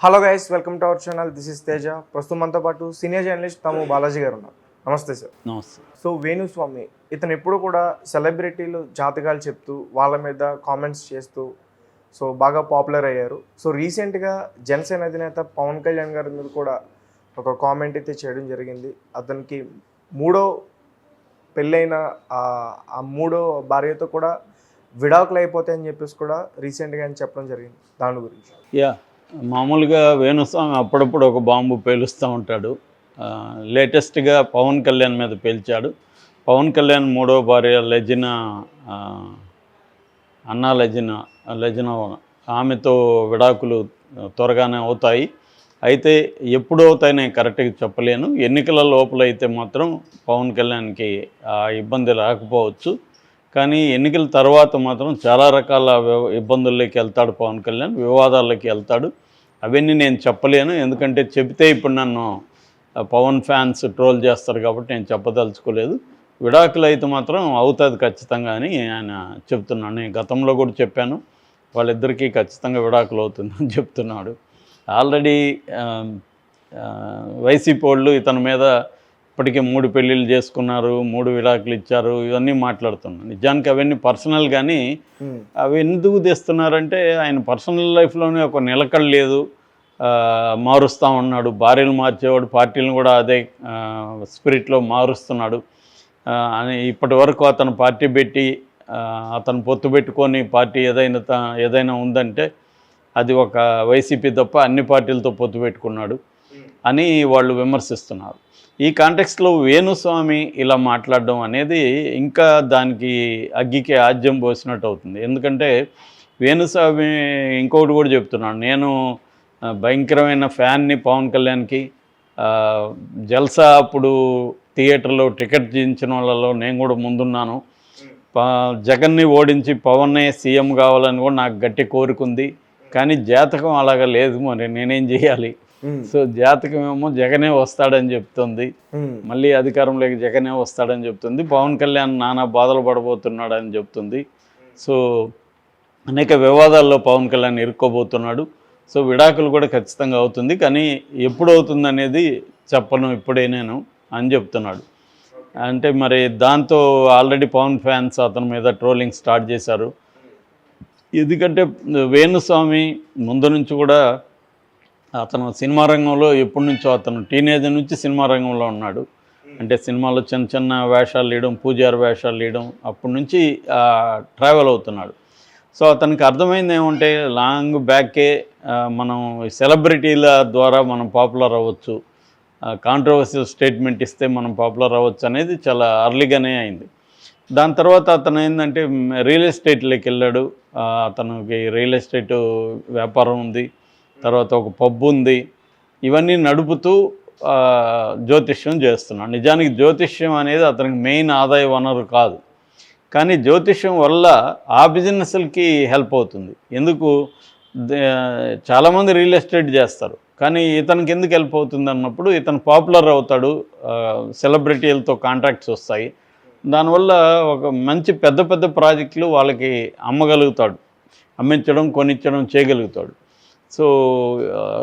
Hello guys welcome to our channel this is Teja ప్రస్తుతం మనతో పాటు సీనియర్ జర్నలిస్ట్ తాము బాలాజీ గారు ఉన్నారు. నమస్తే సార్ నమస్తే. సో వేణుస్వామి ఇతను ఎప్పుడు కూడా సెలబ్రిటీలు జాతకాలు చెప్తూ వాళ్ళ మీద కామెంట్స్ చేస్తూ సో బాగా పాపులర్ అయ్యారు. సో రీసెంట్గా జనసేన అధినేత పవన్ కళ్యాణ్ గారి మీద కూడా ఒక కామెంట్ అయితే చేయడం జరిగింది. అతనికి మూడో పెళ్ళైన ఆ- ఆ మూడో భార్యతో కూడా విడాకులు అయిపోతాయని చెప్పేసి కూడా రీసెంట్గా ఆయన చెప్పడం జరిగింది. దాని గురించి. యా మామూలుగా వేణుస్వామి అప్పుడప్పుడు ఒక బాంబు పేలుస్తూ ఉంటాడు. లేటెస్ట్గా పవన్ కళ్యాణ్ మీద పేల్చాడు. పవన్ కళ్యాణ్ మూడో భార్య లెజిన అన్నా లెజిన లెజిన ఆమెతో విడాకులు త్వరగానే అవుతాయి. అయితే ఎప్పుడు అవుతాయి నేను కరెక్ట్గా చెప్పలేను. ఎన్నికల లోపల అయితే మాత్రం పవన్ కళ్యాణ్కి ఆ ఇబ్బంది రాకపోవచ్చు. కానీ ఎన్నికల తర్వాత మాత్రం చాలా రకాల ఇబ్బందుల్లోకి వెళ్తాడు పవన్ కళ్యాణ్ వివాదాల్లోకి వెళ్తాడు. అవన్నీ నేను చెప్పలేను. ఎందుకంటే చెబితే ఇప్పుడు నన్ను పవన్ ఫ్యాన్స్ ట్రోల్ చేస్తారు కాబట్టి నేను చెప్పదలుచుకోలేదు. విడాకులు అయితే మాత్రం అవుతుంది ఖచ్చితంగా అని ఆయన చెప్తున్నాను నేను గతంలో కూడా చెప్పాను. వాళ్ళిద్దరికీ ఖచ్చితంగా విడాకులు అవుతుందని చెప్తున్నాడు. ఆల్రెడీ వైసీపీ వాళ్ళు ఇతని మీద ఇప్పటికే మూడు పెళ్ళిళ్ళు చేసుకున్నారు మూడు విడాకులు ఇచ్చారు ఇవన్నీ మాట్లాడుతున్నాను నిజానికి అవన్నీ పర్సనల్ కానీ అవి ఎందుకు తెస్తున్నారంటే ఆయన పర్సనల్ లైఫ్లోనే ఒక నిలకడ లేదు. మారుస్తూ ఉన్నాడు. భార్యలు మార్చేవాడు పార్టీలను కూడా అదే స్పిరిట్లో మారుస్తున్నాడు. అని ఇప్పటి వరకు అతను పార్టీ పెట్టి అతను పొత్తు పెట్టుకొని పార్టీ ఏదైనా ఏదైనా ఉందంటే అది ఒక వైసీపీ తప్ప అన్ని పార్టీలతో పొత్తు పెట్టుకున్నాడు. అని వాళ్ళు విమర్శిస్తున్నారు. ఈ కాంటెక్స్ట్లో వేణుస్వామి ఇలా మాట్లాడడం అనేది ఇంకా దానికి అగ్గికి ఆజ్యం పోసినట్టు అవుతుంది. ఎందుకంటే వేణుస్వామి ఇంకొకటి కూడా చెప్తున్నాను నేను భయంకరమైన ఫ్యాన్ని పవన్ కళ్యాణ్కి జల్సా అప్పుడు థియేటర్లో టికెట్ చేయించిన వాళ్ళలో నేను కూడా ముందున్నాను. జగన్ని ఓడించి పవన్నే సీఎం కావాలని కూడా నాకు గట్టి కోరుకుంది కానీ జాతకం అలాగా లేదు మరి. నేనేం చేయాలి? సో జాతకం ఏమో జగనే వస్తాడని చెప్తుంది. మళ్ళీ అధికారంలోకి జగనే వస్తాడని చెప్తుంది. పవన్ కళ్యాణ్ నానా బాధలు పడబోతున్నాడని చెప్తుంది. సో అనేక వివాదాల్లో పవన్ కళ్యాణ్ ఇరుక్కోబోతున్నాడు. సో విడాకులు కూడా ఖచ్చితంగా అవుతుంది. కానీ ఎప్పుడు అవుతుంది అనేది చెప్పను ఇప్పుడే నేను అని చెప్తున్నాడు. అంటే మరి దాంతో ఆల్రెడీ పవన్ ఫ్యాన్స్ అతని మీద ట్రోలింగ్ స్టార్ట్ చేశారు. ఎందుకంటే వేణుస్వామి ముందు నుంచి కూడా అతను సినిమా రంగంలో ఎప్పటి నుంచో అతను టీనేజ్ నుంచి సినిమా రంగంలో ఉన్నాడు. అంటే సినిమాలో చిన్న చిన్న వేషాలు వేయడం పూజారి వేషాలు వేయడం అప్పటి నుంచి ట్రావెల్ అవుతున్నాడు. సో అతనికి అర్థమైంది ఏమంటే లాంగ్ బ్యాకే మనం సెలబ్రిటీల ద్వారా మనం పాపులర్ అవ్వచ్చు. కాంట్రవర్సియల్ స్టేట్మెంట్ ఇస్తే మనం పాపులర్ అవ్వచ్చు అనేది చాలా అర్లీగానే అయింది. దాని తర్వాత అతను ఏంటంటే రియల్ ఎస్టేట్లోకి వెళ్ళాడు. అతనికి రియల్ ఎస్టేట్ వ్యాపారం ఉంది. తర్వాత ఒక పబ్ ఉంది. ఇవన్నీ నడుపుతూ జ్యోతిష్యం చేస్తున్నాడు. నిజానికి జ్యోతిష్యం అనేది అతనికి మెయిన్ ఆదాయ వనరు కాదు. కానీ జ్యోతిష్యం వల్ల ఆ బిజినెస్లకి హెల్ప్ అవుతుంది. ఎందుకు? చాలామంది రియల్ ఎస్టేట్ చేస్తారు. కానీ ఇతనికి ఎందుకు హెల్ప్ అవుతుంది అన్నప్పుడు ఇతను పాపులర్ అవుతాడు. సెలబ్రిటీలతో కాంట్రాక్ట్స్ వస్తాయి. దానివల్ల ఒక మంచి పెద్ద పెద్ద ప్రాజెక్టులు వాళ్ళకి అమ్మగలుగుతాడు. అమ్మించడం కొనిచ్చడం చేయగలుగుతాడు. సో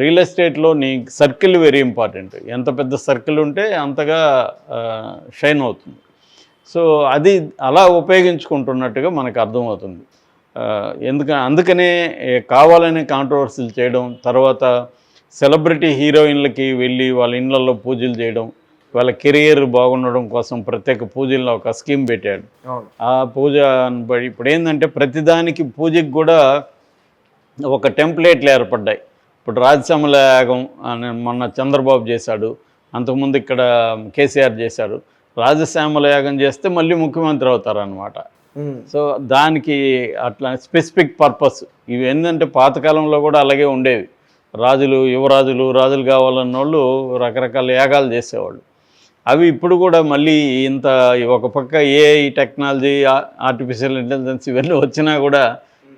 రియల్ ఎస్టేట్లో నీ సర్కిల్ వెరీ ఇంపార్టెంట్. ఎంత పెద్ద సర్కిల్ ఉంటే అంతగా షైన్ అవుతుంది. సో అది అలా ఉపయోగించుకుంటున్నట్టుగా మనకు అర్థమవుతుంది. ఎందుక అందుకనే కావాలనే కాంట్రవర్సీలు చేయడం తర్వాత సెలబ్రిటీ హీరోయిన్లకి వెళ్ళి వాళ్ళ ఇళ్ళల్లో పూజలు చేయడం వాళ్ళ కెరియర్ బాగుండడం కోసం ప్రత్యేక పూజల్లో ఒక స్కీమ్ పెట్టాడు. ఆ పూజ ఇప్పుడు ఏంటంటే ప్రతిదానికి పూజకి కూడా ఒక టెంప్లెట్లు ఏర్పడ్డాయి. ఇప్పుడు రాజశ్యామల యాగం అని మొన్న చంద్రబాబు చేశాడు అంతకుముందు ఇక్కడ కేసీఆర్ చేశాడు. రాజశ్యామల యాగం చేస్తే మళ్ళీ ముఖ్యమంత్రి అవుతారనమాట సో దానికి అట్లా స్పెసిఫిక్ పర్పస్ ఇవి ఏంటంటే పాతకాలంలో కూడా అలాగే ఉండేవి. రాజులు యువరాజులు రాజులు కావాలన్న వాళ్ళు రకరకాల యాగాలు చేసేవాళ్ళు. అవి ఇప్పుడు కూడా మళ్ళీ ఇంత ఒక పక్క ఏఐ టెక్నాలజీ ఆర్టిఫిషియల్ ఇంటెలిజెన్స్ ఇవన్నీ వచ్చినా కూడా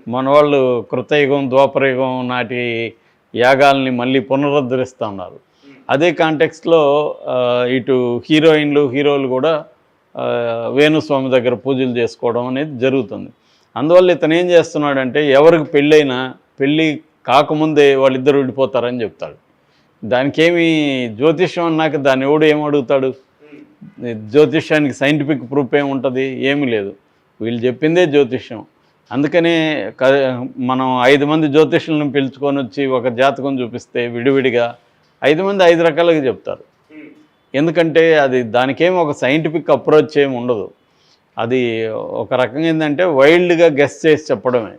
మన వాళ్ళు కృతయుగం ద్వాపరయుగం నాటి యాగాల్ని మళ్ళీ పునరుద్ధరిస్తూ ఉన్నారు అదే కాంటెక్స్ట్లో ఇటు హీరోయిన్లు హీరోలు కూడా వేణుస్వామి దగ్గర పూజలు చేసుకోవడం అనేది జరుగుతుంది. అందువల్ల ఇతను ఏం చేస్తున్నాడంటే ఎవరికి పెళ్ళైనా పెళ్ళి కాకముందే వాళ్ళిద్దరు విడిపోతారని చెప్తాడు. దానికేమీ జ్యోతిష్యం అన్నాక దాన్ని ఎవడు ఏమడుగుతాడు అడుగుతాడు? జ్యోతిష్యానికి సైంటిఫిక్ ప్రూఫ్ ఏముంటుంది ఏమీ లేదు. వీళ్ళు చెప్పిందే జ్యోతిష్యం. అందుకనే క మనం ఐదు మంది జ్యోతిష్యులను పిలుచుకొని వచ్చి ఒక జాతకం చూపిస్తే విడివిడిగా ఐదు మంది ఐదు రకాలుగా చెప్తారు. ఎందుకంటే అది దానికేం ఒక సైంటిఫిక్ అప్రోచ్ ఏమి ఉండదు. అది ఒక రకంగా ఏంటంటే వైల్డ్గా గెస్ చేసి చెప్పడమే.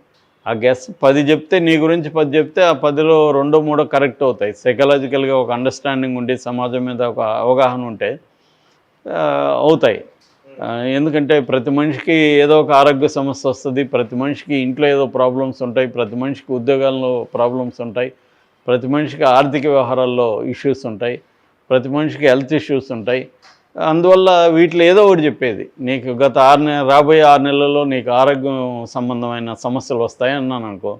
ఆ గెస్ పది చెప్తే నీ గురించి పది చెప్తే ఆ పదిలో రెండో మూడో కరెక్ట్ అవుతాయి. సైకలాజికల్గా ఒక అండర్స్టాండింగ్ ఉండి సమాజం మీద ఒక అవగాహన ఉంటే అవుతాయి. ఎందుకంటే ప్రతి మనిషికి ఏదో ఒక ఆరోగ్య సమస్య వస్తుంది ప్రతి మనిషికి ఇంట్లో ఏదో ప్రాబ్లమ్స్ ఉంటాయి ప్రతి మనిషికి ఉద్యోగాల్లో ప్రాబ్లమ్స్ ఉంటాయి ప్రతి మనిషికి ఆర్థిక వ్యవహారాల్లో ఇష్యూస్ ఉంటాయి ప్రతి మనిషికి హెల్త్ ఇష్యూస్ ఉంటాయి. అందువల్ల వీటిలో ఏదో ఒకటి చెప్పేది నీకు గత ఆరు నె రాబోయే ఆరు నెలల్లో నీకు ఆరోగ్యం సంబంధమైన సమస్యలు వస్తాయి అన్నాను అనుకో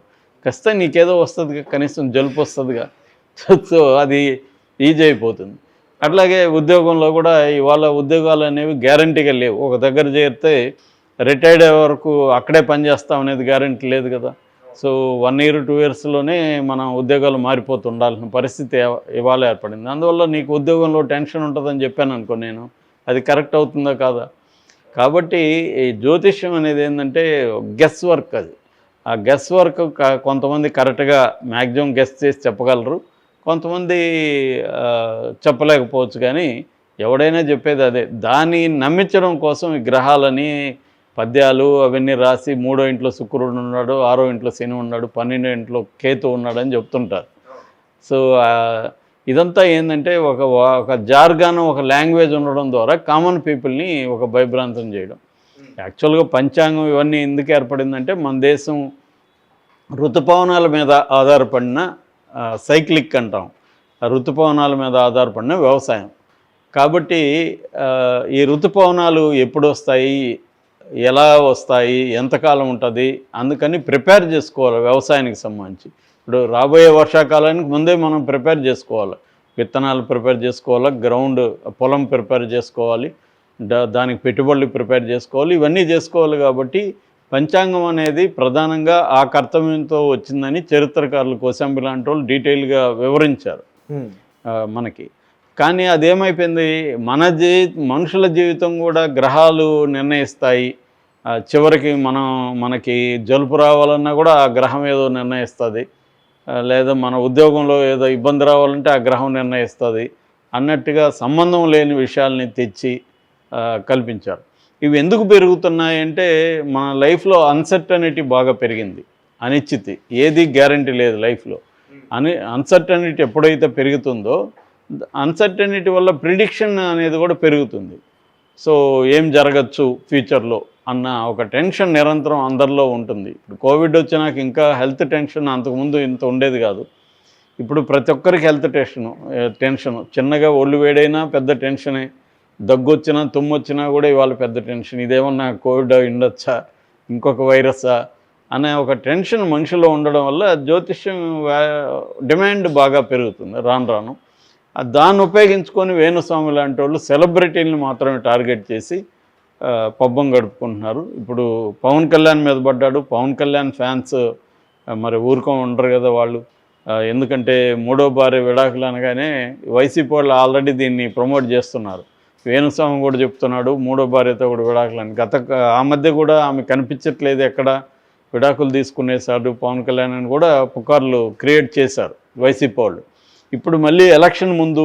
ఖచ్చితంగా నీకేదో వస్తుందిగా కనీసం జలుపు వస్తుందిగా సో అది ఈజీ అయిపోతుంది. అట్లాగే ఉద్యోగంలో కూడా ఇవాళ ఉద్యోగాలు అనేవి గ్యారంటీగా లేవు. ఒక దగ్గర చేరితే రిటైర్డ్ అయ్యే వరకు అక్కడే పనిచేస్తాం అనేది గ్యారంటీ లేదు కదా. సో వన్ ఇయర్ టూ ఇయర్స్లోనే మన ఉద్యోగాలు మారిపోతూ ఉండాల్సిన పరిస్థితి ఇవాళ ఏర్పడింది. అందువల్ల నీకు ఉద్యోగంలో టెన్షన్ ఉంటుందని చెప్పాను అనుకో నేను. అది కరెక్ట్ అవుతుందా కాదా? కాబట్టి ఈ జ్యోతిష్యం అనేది ఏంటంటే గెస్ వర్క్ అది. ఆ గెస్ వర్క్ కొంతమంది కరెక్ట్గా మ్యాక్సిమం గెస్ చేసి చెప్పగలరు. కొంతమంది చెప్పలేకపోవచ్చు కానీ ఎవడైనా చెప్పేది అదే. దాన్ని నమ్మించడం కోసం ఈ గ్రహాలని పద్యాలు అవన్నీ రాసి మూడో ఇంట్లో శుక్రుడు ఉన్నాడు ఆరో ఇంట్లో శని ఉన్నాడు పన్నెండో ఇంట్లో కేతు ఉన్నాడు అని చెప్తుంటారు. సో ఇదంతా ఏంటంటే ఒక ఒక జార్గానం ఒక లాంగ్వేజ్ ఉండడం ద్వారా కామన్ పీపుల్ని ఒక భయభ్రాంతం చేయడం. యాక్చువల్గా పంచాంగం ఇవన్నీ ఎందుకు ఏర్పడిందంటే మన దేశం ఋతుపవనాల మీద ఆధారపడిన సైక్లిక్ అంటాం. ఆ ఋతుపవనాల మీద ఆధారపడిన వ్యవసాయం. కాబట్టి ఈ ఋతుపవనాలు ఎప్పుడు వస్తాయి? ఎలా వస్తాయి? ఎంతకాలం ఉంటుంది? అందుకని ప్రిపేర్ చేసుకోవాలి వ్యవసాయానికి సంబంధించి. ఇప్పుడు రాబోయే వర్షాకాలానికి ముందే మనం ప్రిపేర్ చేసుకోవాలి. విత్తనాలు ప్రిపేర్ చేసుకోవాలి గ్రౌండ్ పొలం ప్రిపేర్ చేసుకోవాలి దా- దానికి పెట్టుబడులు ప్రిపేర్ చేసుకోవాలి ఇవన్నీ చేసుకోవాలి కాబట్టి పంచాంగం అనేది ప్రధానంగా ఆ కర్తవ్యంతో వచ్చిందని చరిత్రకారులు కోసంబి లాంటి వాళ్ళు డీటెయిల్గా వివరించారు. మనకి. కానీ అదేమైపోయింది? మన జీ మనుషుల జీవితం కూడా గ్రహాలు నిర్ణయిస్తాయి. చివరికి మనం మనకి జలుపు రావాలన్నా కూడా ఆ గ్రహం ఏదో నిర్ణయిస్తుంది. లేదా మన ఉద్యోగంలో ఏదో ఇబ్బంది రావాలంటే ఆ గ్రహం నిర్ణయిస్తుంది. అన్నట్టుగా సంబంధం లేని విషయాల్ని తెచ్చి కల్పించారు. ఇవి ఎందుకు పెరుగుతున్నాయి అంటే మన లైఫ్లో అన్సర్టనిటీ బాగా పెరిగింది. అనిశ్చితి. ఏది గ్యారంటీ లేదు లైఫ్లో అని అన్సర్టనిటీ ఎప్పుడైతే పెరుగుతుందో అన్సర్టనిటీ వల్ల ప్రిడిక్షన్ అనేది కూడా పెరుగుతుంది. సో ఏం జరగచ్చు ఫ్యూచర్లో అన్న ఒక టెన్షన్ నిరంతరం అందరిలో ఉంటుంది. ఇప్పుడు కోవిడ్ వచ్చినాక ఇంకా హెల్త్ టెన్షన్ అంతకుముందు ఇంత ఉండేది కాదు. ఇప్పుడు ప్రతి ఒక్కరికి హెల్త్ టెన్షన్ టెన్షన్ చిన్నగా ఒళ్ళు వేడైనా పెద్ద టెన్షనే దగ్గొచ్చినా తుమ్మొచ్చినా కూడా ఇవాళ పెద్ద టెన్షన్. ఇదేమన్నా కోవిడ్ ఉండొచ్చా? ఇంకొక వైరస్సా అనే ఒక టెన్షన్ మనిషిలో ఉండడం వల్ల జ్యోతిష్యం డిమాండ్ బాగా పెరుగుతుంది. రాను రాను. దాన్ని ఉపయోగించుకొని వేణుస్వామి లాంటి వాళ్ళు సెలబ్రిటీలను మాత్రమే టార్గెట్ చేసి పబ్బం గడుపుకుంటున్నారు. ఇప్పుడు పవన్ కళ్యాణ్ మీద పడ్డాడు. పవన్ కళ్యాణ్ ఫ్యాన్స్ మరి ఊరుకో ఉండరు కదా వాళ్ళు. ఎందుకంటే మూడో భార్య విడాకులు అనగానే వైసీపీ వాళ్ళు ఆల్రెడీ దీన్ని ప్రమోట్ చేస్తున్నారు. వేణుస్వామి కూడా చెప్తున్నాడు మూడో భార్యతో కూడా విడాకులు అని గత ఆ మధ్య కూడా ఆమె కనిపించట్లేదు ఎక్కడ. విడాకులు తీసుకునేసాడు పవన్ కళ్యాణ్ అని కూడా పుకార్లు క్రియేట్ చేశారు వైసీపీ వాళ్ళు. ఇప్పుడు మళ్ళీ ఎలక్షన్ ముందు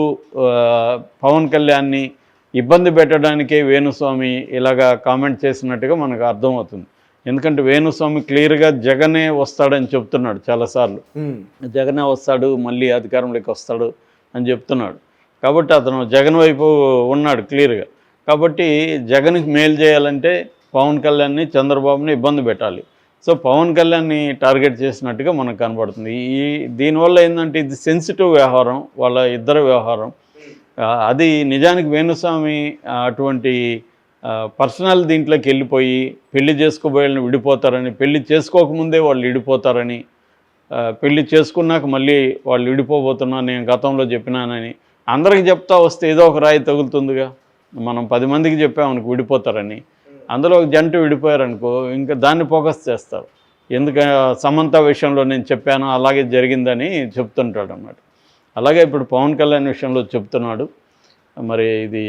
పవన్ కళ్యాణ్ని ఇబ్బంది పెట్టడానికే వేణుస్వామి ఇలాగా కామెంట్ చేసినట్టుగా మనకు అర్థమవుతుంది. ఎందుకంటే వేణుస్వామి క్లియర్గా జగనే వస్తాడని చెప్తున్నాడు చాలాసార్లు. జగనే వస్తాడు మళ్ళీ అధికారంలోకి వస్తాడు అని చెప్తున్నాడు. కాబట్టి అతను జగన్ వైపు ఉన్నాడు క్లియర్గా. కాబట్టి జగన్కి మేలు చేయాలంటే పవన్ కళ్యాణ్ని చంద్రబాబుని ఇబ్బంది పెట్టాలి. సో పవన్ కళ్యాణ్ని టార్గెట్ చేసినట్టుగా మనకు కనబడుతుంది. ఈ దీనివల్ల ఏంటంటే ఇది సెన్సిటివ్ వ్యవహారం వాళ్ళ ఇద్దరు వ్యవహారం. అది నిజానికి వేణుస్వామి అటువంటి పర్సనల్ దీంట్లోకి వెళ్ళిపోయి పెళ్ళి చేసుకోబోయేళ్ళని విడిపోతారని పెళ్ళి చేసుకోకముందే వాళ్ళు విడిపోతారని పెళ్ళి చేసుకున్నాక మళ్ళీ వాళ్ళు విడిపోబోతున్నా నేను గతంలో చెప్పినానని అందరికి చెప్తా వస్తే ఏదో ఒక రాయి తగులుతుందిగా. మనం పది మందికి చెప్పామనుకో విడిపోతారని. అందులో ఒక జంట విడిపోయారనుకో ఇంకా దాన్ని ఫోకస్ చేస్తారు. ఎందుక సమంత విషయంలో నేను చెప్పాను అలాగే జరిగిందని చెప్తుంటాడు అన్నమాట అలాగే ఇప్పుడు పవన్ కళ్యాణ్ విషయంలో చెప్తున్నాడు. మరి ఇది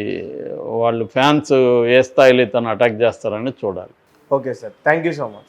వాళ్ళు ఫ్యాన్స్ ఏ స్థాయిలో తను అటాక్ చేస్తారని చూడాలి. Okay sir. Thank you so much.